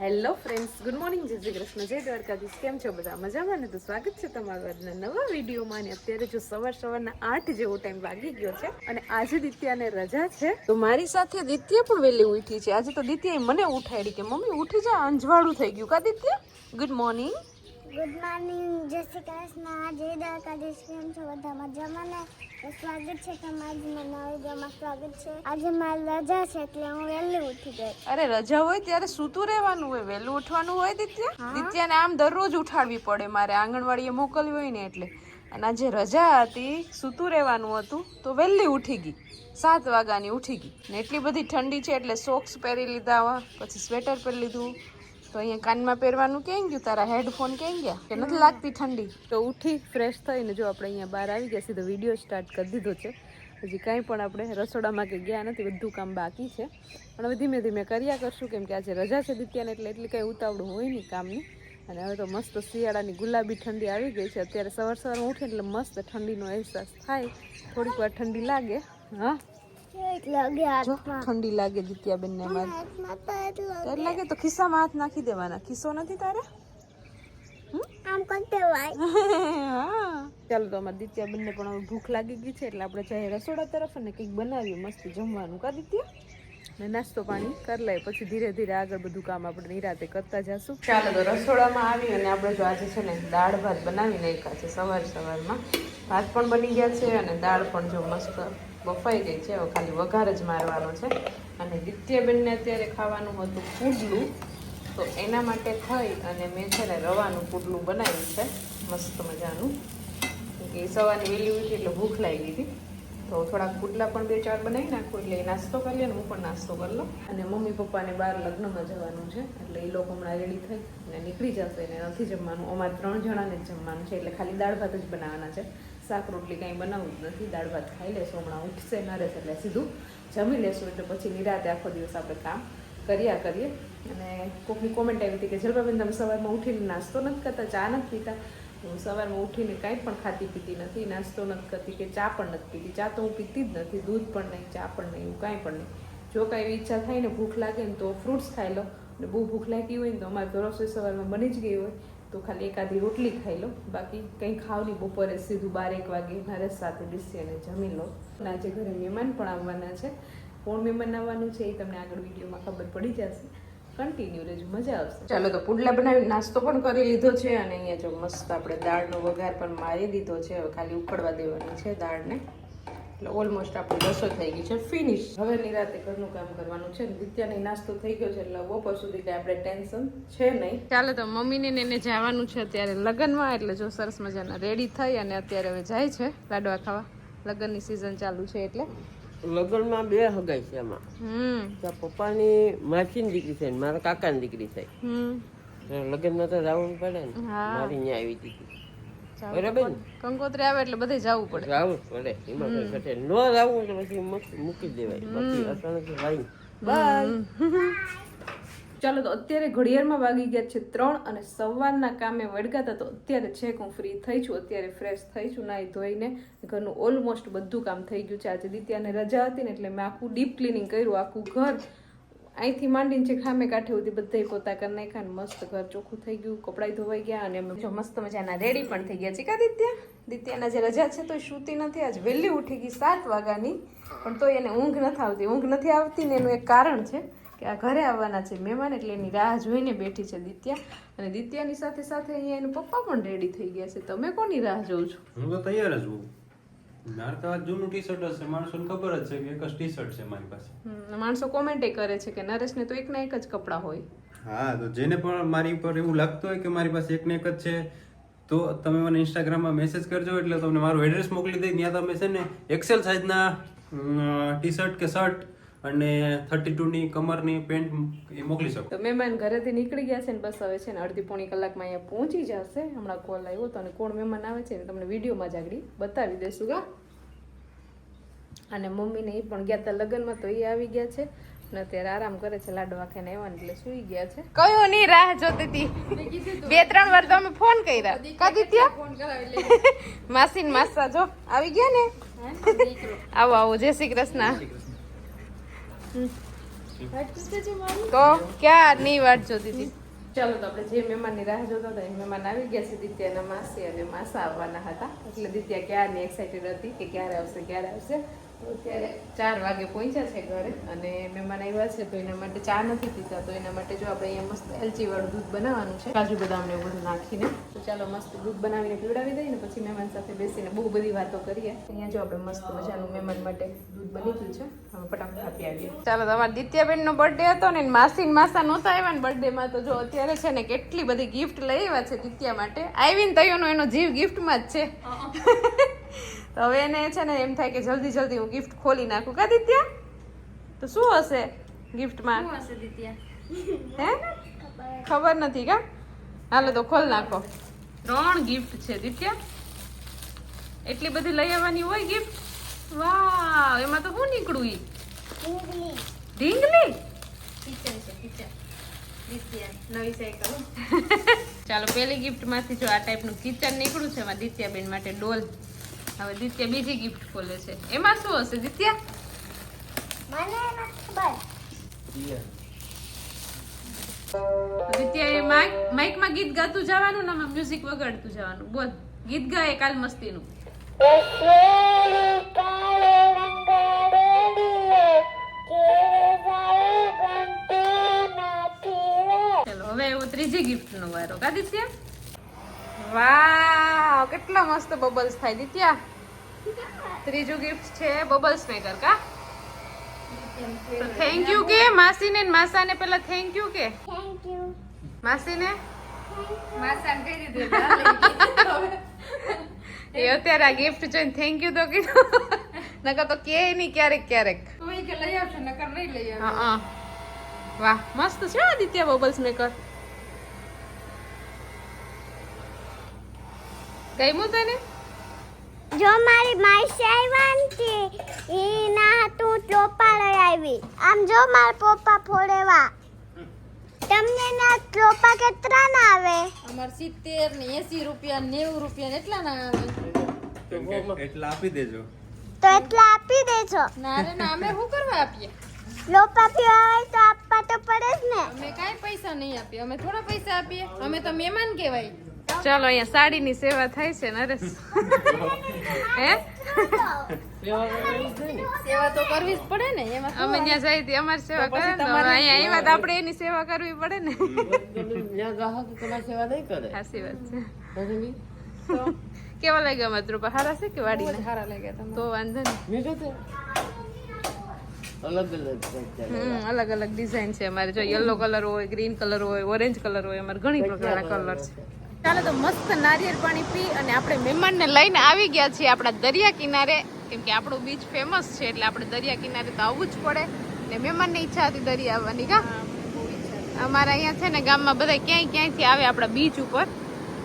Hello friends, good morning. જય શ્રી કૃષ્ણ, જય દ્વારકાધીશ. કેમ છો બધા? મજામાં ને? તો સ્વાગત છે તમારું આજના નવા વિડીયોમાં. અને અત્યારે જો સવાર સવારના આઠ જેવો ટાઈમ વાગી ગયો છે અને આજે દિત્યાને રજા છે. તો મારી સાથે દિત્ય પણ વહેલી ઉઠી છે. આજે તો દિત્યાએ મને ઉઠાડી કે, મમ્મી, ઉઠી જા, અંજવાળું થઈ ગયું. કા દિત્ય? Good morning. ગુડ મોર્નિંગ જય શ્રી કૃષ્ણ જય દ્વારકાધીશ કેમ છો બધા મજામાં ને સ્વાગત છે તમારી. નવા વિડીયોમાં સ્વાગત છે. આજે મારી રજા છે એટલે હું વહેલી ઉઠી ગઈ. અરે રજા હોય ત્યારે સૂતું રહેવાનું હોય વહેલું ઉઠવાનું હોય દિત્યા? દિત્યાને આમ દરરોજ ઉઠાડવી પડે મારે આંગણવાડીએ મોકલવી હોય ને એટલે. અને આજે રજા હતી સૂતું રહેવાનું હતું તો વહેલી ઉઠી ગઈ. સાત વાગ્યાની ઉઠી ગઈ. ને એટલી બધી ઠંડી છે એટલે સોક્સ પહેરી લીધા પછી સ્વેટર પહેરી લીધું. તો અહીંયા કાનમાં પહેરવાનું કેમ ગયું? તારા હેડફોન કેમ ગયા? કે નથી લાગતી ઠંડી? તો ઉઠી ફ્રેશ થઈને જો આપણે અહીંયા બહાર આવી ગયા સીધો વીડિયો સ્ટાર્ટ કરી દીધો છે. હજી કાંઈ પણ આપણે રસોડામાં કે ગયા નથી, બધું કામ બાકી છે. પણ હવે ધીમે ધીમે કર્યા કરશું, કેમ કે આજે રજા છે દિત્યાને એટલે એટલી કાંઈ ઉતાવળું હોય નહીં કામની. અને હવે તો મસ્ત શિયાળાની ગુલાબી ઠંડી આવી ગઈ છે. અત્યારે સવાર સવારમાં ઉઠે એટલે મસ્ત ઠંડીનો અહેસાસ થાય. થોડીક વાર ઠંડી લાગે. હા. ઠંડી લાગે દિત્યાબેનને અમારે મારે. લાગે. તો ખિસ્સામાં હાથ નાખી દેવાના. ખિસ્સો નથી તારે. ચાલો તો અમારે દિત્યા બંને પણ ભૂખ લાગી ગઈ છે એટલે આપણે જઈએ રસોડા તરફ અને કંઈક બનાવ્યું મસ્ત જમવાનું. કા દિત્યા? ને નાસ્તો પાણી કરી લઈએ પછી ધીરે ધીરે આગળ બધું કામ આપણે નિરાતે કરતા જશું. ચાલો તો રસોડામાં આવી અને આપણે જો આજે છે ને દાળ ભાત બનાવી નાખ્યા છે સવાર સવારમાં. ભાત પણ બની ગયા છે અને દાળ પણ જો મસ્ત બફાઈ ગઈ છે. હવે ખાલી વઘાર જ મારવાનો છે. અને દિત્યાબેનને અત્યારે ખાવાનું હતું પૂડલું. તો એના માટે થઈ અને મેં છે ને રવાનું પુડલું બનાવ્યું છે. મસ્ત મજાનું. એ કે સવારની વહેલી ઉઠી એટલે ભૂખ લાગી હતી. તો થોડાક પુડલા પણ બે ચાર બનાવી નાખું એટલે એ નાસ્તો કરી લે હું પણ નાસ્તો કરી લઉં. અને મમ્મી પપ્પાને બહાર લગ્નમાં જવાનું છે. એટલે એ લોકો હમણાં રેડી થઈ અને નીકળી જશે એને નથી જમવાનું. અમારે ત્રણ જણાને જ જમવાનું છે. એટલે ખાલી દાળ ભાત જ બનાવવાના છે. શાક રોટલી કાંઈ બનાવવું જ નથી, દાળ ભાત ખાઈ લેશું, હમણાં ઉઠશે નરેશ એટલે સીધું જમી લેશું, એટલે પછી નિરાતે આખો દિવસ આપણે કામ કર્યા કરીએ. અને કોકની કોમેન્ટ આવી હતી કે જલભાબેન તમે સવારમાં ઉઠીને નાસ્તો નથી કરતા? ચા નથી પીતા? હું સવારમાં ઉઠીને કાંઈ પણ ખાતી પીતી નથી, નાસ્તો નથી કરતી કે ચા પણ નથી પીતી. ચા તો હું પીતી જ નથી, દૂધ પણ નહીં, ચા પણ નહીં, એવું કાંઈ પણ નહીં. જો કાંઈ ઈચ્છા થાય ને, ભૂખ લાગે ને તો ફ્રૂટ્સ ખાઈ લો. અને બહુ ભૂખ લાગી હોય ને તો અમારે તો રસોઈ સવારમાં બની જ ગઈ હોય. તો ખાલી એકાદી રોટલી ખાઈ લો બાકી કંઈ ખાવ નહીં. બપોરે સીધું બાર એક વાગે મારે સાથે બેસી અને જમી લો આજે ઘરે મહેમાન પણ આવવાના છે. કોણ મહેમાન આવવાનું છે એ તમને આગળ વિડીયોમાં ખબર પડી જશે. કન્ટિન્યુ રહેજો. મજા આવશે. ચાલો તો પુડલા બનાવી નાસ્તો પણ કરી લીધો છે અને અહીંયા જો મસ્ત આપણે દાળનો વઘાર પણ મારી દીધો છે. હવે ખાલી ઉકળવા દેવાની છે દાળને. એટલે ઓલમોસ્ટ આપણી રસોઈ થઈ ગઈ છે. ફિનિશ હવે નિરાતે ઘરનું કામ કરવાનું છે વિદ્યાને નાસ્તો થઈ ગયો છે એટલે બપોર સુધી કઈ આપણે ટેન્શન છે નહીં. ચાલો તો મમ્મીને ને એને જવાનું છે અત્યારે લગ્નમાં એટલે જો સરસ મજાના રેડી થઈ અને અત્યારે હવે જાય છે લાડવા ખાવા. લગ્નની સિઝન ચાલુ છે એટલે. લગ્નમાં બે હગાઈ છે એમાં હમ. પપ્પાની માસીની દીકરી છે ને મારા કાકાની દીકરી છે. હમ. લગ્નમાં તો જવું પડે ને. હા. મારી ત્યાં આવી જાવું બરાબર? કંકોત્રી આવે એટલે બધે જવું પડે. જવું પડે. એમાં કઈ ઘટે ન જવું તો પછી મૂકી દેવાય. બાકી અચાનક લાઈન બાય. ચાલો તો અત્યારે ઘડિયાળમાં વાગી ગયા છે ત્રણ અને સવારના કામે વળગાતા તો અત્યારે છેક હું ફ્રી થઈ છું. અત્યારે ફ્રેશ થઈ છું નાહી ધોઈને. ઘરનું ઓલમોસ્ટ બધું કામ થઈ ગયું છે. આજે દિત્યાને રજા હતી ને એટલે મેં આખું ડીપ ક્લિનિંગ કર્યું. આખું ઘર અહીંથી માંડીને જે ખામે કાંઠે સુધી બધે પોતા કરી નાખ્યા ને મસ્ત ઘર ચોખ્ખું થઈ ગયું કપડાં ધોવાઈ ગયા અને જો મસ્ત મજાના રેડી પણ થઈ ગયા છે કા દિત્યા? દિત્યાના જે રજા છે તો સૂતી નથી, આજ વહેલી ઉઠી ગઈ સાત વાગ્યાની, પણ તો એને ઊંઘ નથી આવતી. ઊંઘ નથી આવતી ને એનું એક કારણ છે કે આ ઘરે આવવાના છે મહેમાન, એટલે એની રાહ જોઈને બેઠી છે દિત્યા. અને દિત્યાની સાથે સાથે અહીંયા એનું પપ્પા પણ રેડી થઈ ગયા છે. તમે કોની રાહ જોઉં છો? હું તો તૈયાર જ હોઉં. મારે તો આ જૂનું ટી શર્ટ હશે માણસોને ખબર જ છે કે એક જ ટી શર્ટ છે મારી પાસે. માણસો કોમેન્ટ કરે છે કે નરેશને તો એકના એક જ કપડાં હોય. હા તો જેને પણ મારી ઉપર એવું લાગતું હોય કે મારી પાસે એક ને એક જ છે તો તમે મને ઇન્સ્ટાગ્રામમાં મેસેજ કરજો એટલે તમને મારું એડ્રેસ મોકલી દઈ. ત્યાં તમે છે ને એક્સેલ સાઇઝના ટી શર્ટ કે શર્ટ અને થર્ટી ટુની કમરની પેન્ટ એ મોકલી શકો. તો મહેમાન ઘરેથી નીકળી ગયા છે ને બસ હવે છે ને અડધી પોણી કલાકમાં અહીંયા પહોંચી જશે. હમણાં કોલ આવ્યો તો અને કોણ મહેમાન આવે છે તમને વિડીયોમાં જ આગળ બતાવી દઈશું કા અને મમ્મીને એ પણ ગયા હતા લગ્નમાં તો એ આવી ગયા છે. ને અત્યારે આરામ કરે છે લાડવા ખાઈને આવ્યા ને એટલે સુઈ ગયા છે. કયો ની રાહ જોતી હતી બે ત્રણ વાર તો અમે ફોન કર્યા. કદી ત્યાં માસી ને માસા જો આવી ગયા ને? આવો આવો જય શ્રી કૃષ્ણ. તો ક્યાં ની વાટ જોતી હતી? ચાલો તો આપણે જે મહેમાનની રાહ જોતા હતા એ મહેમાન આવી ગયા છે દિત્યાના માસી અને માસા આવવાના હતા. એટલે દિત્યા ક્યારની એક્સાઇટેડ હતી કે ક્યારે આવશે ક્યારે આવશે? અત્યારે ચાર વાગે પહોંચ્યા છે ઘરે અને મહેમાન આવ્યા છે તો એના માટે ચા નથી પીતા. તો એના માટે જો આપણે અહીંયા મસ્ત એલચી વાળું દૂધ બનાવવાનું છે. કાજુ બદામ ને બધું નાખીને. તો ચાલો મસ્ત દૂધ બનાવીને પીવડાવી દઈએ ને પછી મહેમાન સાથે બેસીને બહુ બધી વાતો કરીએ. અહીંયા જો આપણે મસ્ત મજાનું મહેમાન માટે દૂધ બની ગયું છે. ચાલો તમારા દિત્યાબેન નો બર્થડે હતો ને માસી માસા નહોતા આવ્યા ને બર્થડે માં તો જો અત્યારે છે ને કેટલી બધી ગિફ્ટ લઈ આવ્યા છે દિત્યા માટે. આવીને તયોનો એનો જીવ ગિફ્ટમાં જ છે. તો હવે એને છે ને એમ થાય કે જલ્દી જલ્દી હું ગિફ્ટ ખોલી નાખું. કા દિત્યા? તો શું હશે ગિફ્ટમાં હે? ખબર નથી કા? હાલો તો ખોલ નાખો. ત્રણ ગિફ્ટ છે દિત્યા. એટલી બધી લઈ આવવાની હોય ગિફ્ટ વાહ એમાં તો શું નીકળું ઈ? ઢીંગલી. ઢીંગલી? નવી સાયકલ ચાલો પેલી ગિફ્ટમાંથી જો આ ટાઈપનું કિચન નીકળ્યું છે એમાં દિત્યાબેન માટે ડોલ. હવે દિત્ય બીજી ગિફ્ટ ખોલે છે. એમાં શું હશે દિત્યા મને ખબર. દિત્યા એ માઇક માઇકમાં ગીત ગાતું જવાનું ને આમાં મ્યુઝિક વગાડતું જવાનું. બોલ ગીત ગાય કાલ મસ્તીનું. ચલો હવે એવો ત્રીજી ગિફ્ટ નો વારો. કા વાવ કેટલા મસ્ત બબલ્સ થાય દિત્યા. ત્રીજું ગિફ્ટ છે બબલ્સ મેકર કા? થેન્ક યુ કે માસીને ને માસાને પેલા થેન્ક યુ કે? થેન્ક યુ માસીને? એ અત્યારે આ ગિફ્ટ જોઈને થેન્ક યુ તો કીધું. નકર તો કે નહીં ક્યારેક ક્યારેક. હા હા. વાહ મસ્ત છે આદિત્ય બબલ્સ મેકર ગમ્યું તને? જો મારી માસી એ એના તું ચોપા લઈ આવી આમ જો મારા પપ્પા ફોડેવા. તમને ના ચોપા કેટલા ના આવે? અમાર સિત્તેર ને 80 રૂપિયા નેવું રૂપિયા ને એટલા ના આવે. એટલા આપી દેજો. તો એટલા આપી દેજો. ના રે ના અમે શું કરવા આપીએ? લોપા પીવા હોય તો આપવા તો પડે જ ને. અમે કાંઈ પૈસા નહીં આપીએ. અમે થોડા પૈસા આપીએ. અમે તો મહેમાન કહેવાય. ચાલો અહીંયા સાડીની સેવા થાય છે નરેશ. હે? સેવા તો કરવી જ પડે ને એમાં અમે ત્યાં જઈ હતી અમારી સેવા કરે ને તો અહીંયા આવ્યા તો આપણે એની સેવા કરવી પડે ને. ગ્રાહક તમારી સેવા નહીં કરે? સાચી વાત છે. કેવા લાગ્યા અમારા સારા હારા છે કે વાડી સારા લાગ્યા તો વાંધો નહીં. અલગ અલગ હમ અલગ અલગ ડિઝાઇન છે અમારે. જો યલો કલર હોય ગ્રીન કલર હોય ઓરેન્જ કલર હોય અમારે ઘણી પ્રકારના કલર છે? ચાલો તો મસ્ત નારિયેળ પાણી પી અને આપણે મહેમાનને લઈને આવી ગયા છીએ આપણા દરિયા કિનારે. કેમ કે આપણું બીચ ફેમસ છે એટલે આપણે દરિયા કિનારે તો આવવું જ પડે. ને મહેમાનને ઈચ્છા હતી દરિયા આવવાની કા? અમારા અહીંયા છે ને ગામમાં બધા ક્યાંય ક્યાંયથી આવે આપણા બીચ ઉપર.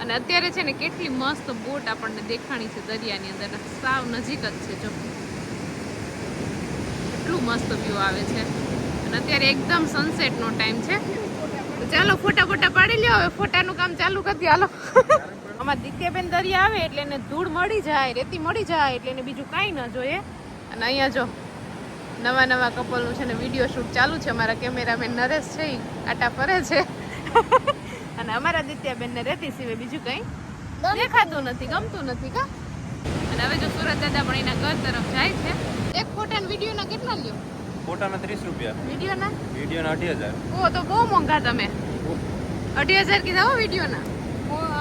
અને અત્યારે છે ને કેટલી મસ્ત બોટ આપણને દેખાણી છે દરિયાની અંદર. સાવ નજીક જ છે જો. એટલું મસ્ત વ્યૂ આવે છે. અને અત્યારે એકદમ સનસેટનો ટાઈમ છે. ચાલો ફોટા ફોટા પાડી લ્યો હવે ફોટાનું કામ ચાલુ કરી દો હાલો. આમાં દિત્યાબેન દરિયા આવે એટલે એને ધૂળ મળી જાય રેતી મળી જાય એટલે એને બીજું કાંઈ ન જોઈએ. અને અહીંયા જો નવા નવા કપલનું છે ને વીડિયો શૂટ ચાલુ છે. અમારા કેમેરામેન નરેશ છે એ આટા ફરે છે. અને અમારા દિત્યાબેનને રેતી સિવાય બીજું કંઈ દેખાતું નથી. ગમતું નથી કા અને હવે જો સુરત દાદા પણ એના ઘર તરફ જાય છે. એક ફોટા વિડીયોના કેટલા લ્યો? ફોટાના ત્રીસ રૂપિયા. વિડીયોના? વિડીયોના અઢી હજાર. ઓ તો બહુ મોંઘા તમે. અઢી હજાર કીધા હો વિડીયોના.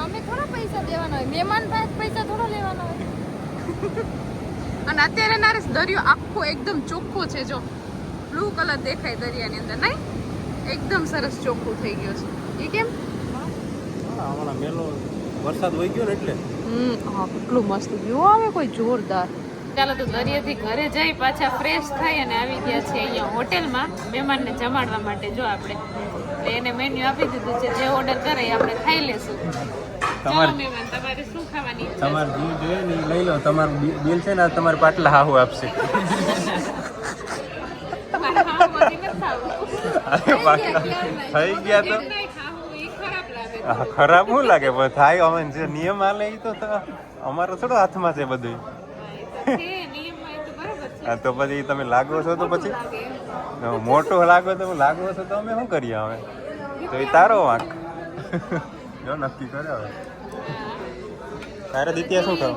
અમે થોડા પૈસા દેવાના હોય. મહેમાન પાસે પૈસા થોડા લેવાના હોય. અને અત્યારે નારેશ દરિયો આખો એકદમ ચોખ્ખો છે જો. બ્લુ કલર દેખાય દરિયાની અંદર નહીં? એકદમ સરસ ચોખ્ખું થઈ ગયો છે. એ કેમ? હા, હમણાં મેલો વરસાદ વહી ગયો ને એટલે. હમ હા કેટલું મસ્ત. વ્યૂ આવે કોઈ જોરદાર. ચાલો તો દરિયાથી ઘરે જઈ પાછા ફ્રેશ થઈ અને આવી ગયા છે અહીંયા હોટેલમાં મહેમાનને જમાડવા માટે. જો આપણે એટલે એને મેન્યુ આપી દીધું છે જે ઓર્ડર કરે એ આપણે ખાઈ લેશું. તમારે મહેમાન તમારે શું ખાવાની તમારે જીવ જોઈએ ને લઈ લો તમારું બિલ છે ને તમારે પાટલા હાહુ આપશે. થઈ ગયા તો ખરાબ હું શું લાગે પણ થાય અમે જે નિયમ આલે એ તો અમારો થોડો હાથમાં છે બધું હા, તો છે નિયમમાં એ તો બરાબર છે. હા તો પછી તમે લાગો છો તો પછી? મોટો લાગો તો લાગો છો તો અમે શું કરીએ હવે? તો એ તારો વાંક. જો નક્કી કરે હવે. તારે દિત્યા શું ખાવ?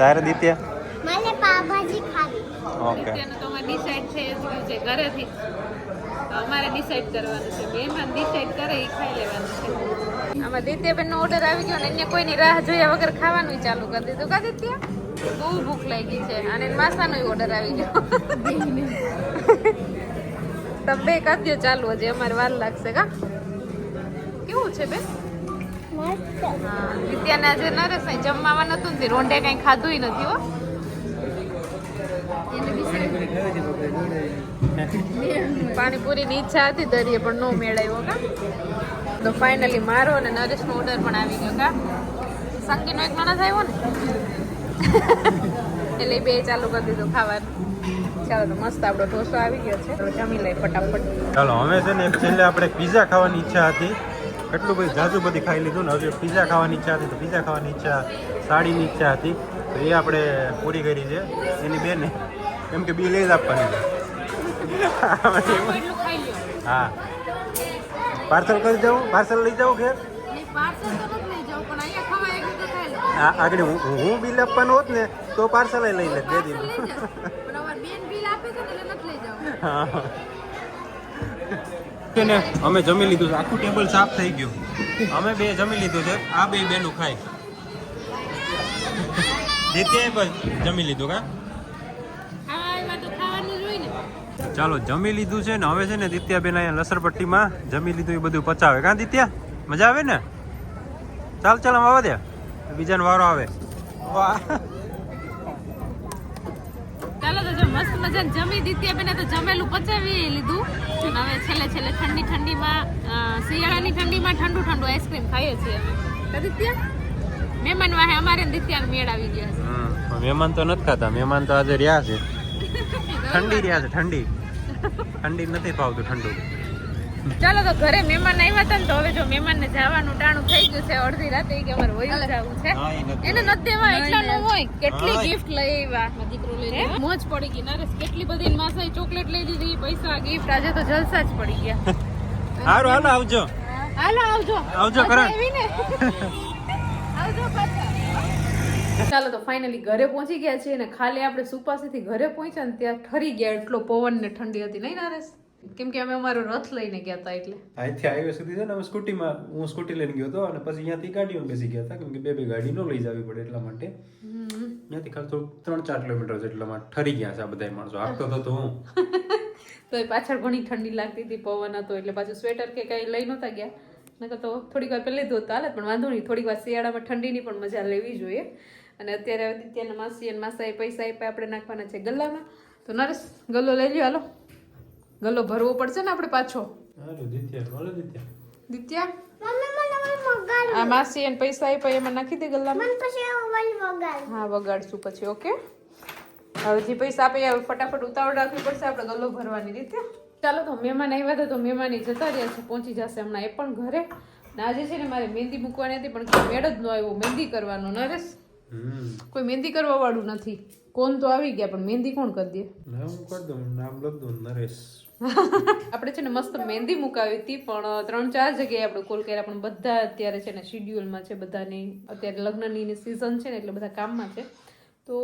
તારે દિત્યા? મને પાવભાજી ખાવી. ઓકે. તો અમારે ડિસાઈડ છે જ છે ઘરેથી. તો અમારે ડિસાઈડ કરવાનું છે. મહેમાન ડિસાઈડ કરે એ ખાઈ લેવાનું છે. આમાં દિત્યાબેનનો ઓર્ડર આવી ગયો ને એને કોઈની રાહ જોયા વગર ખાવાનું ચાલુ કરી દીધું. કા દિત્યા? બહુ ભૂખ લાગી છે. અને માસાનો ઓર્ડર આવી ગયો. તમે બે કાઢ્યો ચાલુ હજી અમારે વાર લાગશે કા? કેવું છે બે વિદ્યાને હા દિત્યાને આજે નરેશ અહીં જમવામાં નતું ને તે રોંઢે કઈ ખાધું નથી હો. પાણીપુરીની ઈચ્છા હતી દરિયે પણ નો મેળાયો કા? તો ફાઇનલી મારો અને નરેશનો ઓર્ડર પણ આવી ગયો કા? સંગીનો એક માણસ આવ્યો ને? એટલે બે ચાલુ કરી દીધું ખાવાનું. ચાલો તો મસ્ત આપણો ઢોસો આવી ગયો છે. તો જમી લઈ ફટાફટ. ચાલો અમે છે ને એક છેલ્લે આપણે પિઝા ખાવાની ઈચ્છા હતી. એટલું બધું જાજુ બધી ખાઈ લીધું ને. હવે પિઝા ખાવાની ઈચ્છા હતી તો પિઝા ખાવાની ઈચ્છા સાડીની ઈચ્છા હતી. તો એ આપણે પૂરી કરી છે. એની બેને કેમ કે બિલ એ જ આપવાની. હા. પાર્સલ કરી જાઉં પાર્સલ લઈ જવું ઘેર? પાર્સલ તો નથી લઈ જાઉં પણ અહીંયા ખવાય એટલું તો ખાઈ લો આ આગળ હું હું બિલ આપવાનું હોત ને તો પાર્સલ લઈ લે બે દિન હા. ને અમે જમી લીધું છે. આખું ટેબલ સાફ થઈ ગયું. અમે બે જમી લીધું છે. આ બે બેનું ખાય. જીત્યા પણ જમી લીધું કા? ચાલો જમી લીધું છે ને હવે છે ને દિત્યાબેન અહીંયા લસરપટ્ટીમાં જમી લીધું એ બધું પચાવે. કાં દિત્યા? મજા આવે ને? ચાલ ચાલ આમ આવવા દે. બીજાનો વારો આવે. ચાલો તો જો મસ્ત મજાને જમી દીધી બેને તો જમેલું પચાવી લીધું. અને હવે છેલ્લે છેલ્લે ઠંડી ઠંડીમાં શિયાળાની ઠંડીમાં ઠંડુ ઠંડુ આઈસ્ક્રીમ ખાઈએ છીએ અમે. દિત્યા મહેમાન વાહે અમારે ને મેળ આવી ગયા છે. મહેમાન તો નથી ખાતા. મહેમાન તો આજે રહ્યા છે. ઠંડી રહ્યા છે ઠંડી. ઠંડી નથી ભાવતું ઠંડુ. ચાલો તો ઘરે મહેમાન આવ્યા હતા ને હવે જો મહેમાનને જવાનું ટાણું થઈ ગયું છે અડધી રાતે કે અમારે વયું જવું છે. એને નથી દેવા એટલા નો હોય. કેટલી ગિફ્ટ લઈ આવ્યા? દીકરો લઈ મોજ પડી ગઈ નરેશ. કેટલી બધી માસાઈ ચોકલેટ લઈ દીધી પૈસા ગિફ્ટ આજે તો જલસા જ પડી ગયા. સારું હાલો આવજો. હાલો આવજો. આવજો, કરણ. આવજો પાછા. ચાલો તો ફાઇનલી ઘરે પહોંચી ગયા છે અને ખાલી આપણે સુપાસીથી ઘરે પહોંચ્યા ને ત્યાં ઠરી ગયા એટલો પવન ને ઠંડી હતી. નહીં નરેશ? કેમ કે અમે અમારો રથ લઈને ગયા હતા એટલે. અહીંથી હાઈવે સુધી છે ને અમે સ્કૂટીમાં હું સ્કૂટી લઈને ગયો હતો અને પછી અહીંયાથી ગાડીમાં બેસી ગયા હતા કેમ કે બે બે ગાડી ન લઈ જવી પડે એટલા માટે. અહીંયાથી ખાલી થોડું ત્રણ ચાર કિલોમીટર જેટલામાં ઠરી ગયા છે આ બધા માણસો. આપતો હતો તો હું. તો એ પાછળ ઘણી ઠંડી લાગતી હતી પવન હતો એટલે પાછું સ્વેટર કે કઈ લઈ નહોતા ગયા. નકર તો થોડીક વાર પહેલે ધોતા હાલે પણ વાંધો નહીં થોડીક વાર શિયાળામાં ઠંડીની પણ મજા લેવી જોઈએ. અને અત્યારે આદિત્યના માસી અને માસાએ પૈસા આપ્યા આપણે નાખવાના છે ગલ્લામાં. તો નરેશ ગલ્લો લઈ લ્યો હાલો. ગલ્લો ભરવો પડશે ને આપણે પાછો? દિત્યા આ માસી એને પૈસા આપ્યા એમાં નાખી દે ગલ્લામાં મને પછી ઓલી વગાડ હા વગાડશું પછી ઓકે? હવે જે પૈસા આપે હવે ફટાફટ ઉતાવળ રાખવી પડશે આપણે ગલ્લો ભરવાની રીતે ચાલો તો મહેમાન આવ્યા હતા તો મહેમાન ઈ જતા રહ્યા છે પહોંચી જશે હમણાં. એ પણ ઘરે. ને આજે છે ને મારે મહેંદી મૂકવાની હતી પણ કોઈ મેળ જ ન આવ્યો મહેંદી કરવાનો નરેશ? કોઈ મહેંદી કરવા વાળું નથી. કોણ તો આવી ગયા પણ મહેંદી કોણ કરી દે? હું કરી દઉં નામ લખ દઉં નરેશ. આપણે છે ને મસ્ત મહેંદી મુકાવી હતી પણ ત્રણ ચાર જગ્યાએ આપણે કોલ કર્યા. પણ બધા અત્યારે છે ને શિડ્યુલમાં છે બધાની અત્યારે લગ્નની સિઝન છે ને એટલે બધા કામમાં છે. તો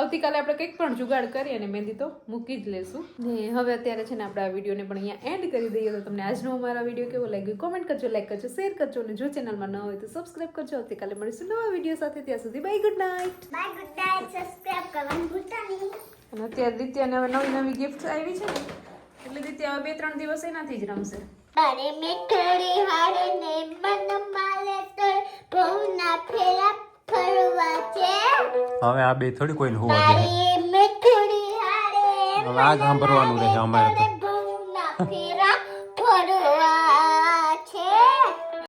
આવતીકાલે આપણે કંઈક પણ જુગાડ કરી અને મહેંદી તો મૂકી જ લેશું. ને હવે અત્યારે છે ને આપણે આ વિડીયોને પણ અહીંયા એન્ડ કરી દઈએ. તો તમને આજનો અમારા વીડિયો કેવો લાગ્યો? કોમેન્ટ કરજો લાઈક કરજો શેર કરજો. અને જો ચેનલમાં ન હોય તો સબસ્ક્રાઈબ કરજો. આવતીકાલે મળીશું નવા વીડિયો સાથે. ત્યાં સુધી bye good night bye good night subscribe કરવાનું ભૂલતા નહીં. અને અત્યારે દિત્યાને હવે નવી નવી ગિફ્ટ આવી છે ને. એટલે દીદી હવે બે ત્રણ દિવસ એનાથી જ રમશે. અરે મેઠડી હારે ને મન માલે તો પૌના ફેરા ફરવા છે. હવે આ બે થોડી કોઈને હોવા દે મારી મેઠડી હારે હવે આ સાંભળવાનું રહે અમારે તો.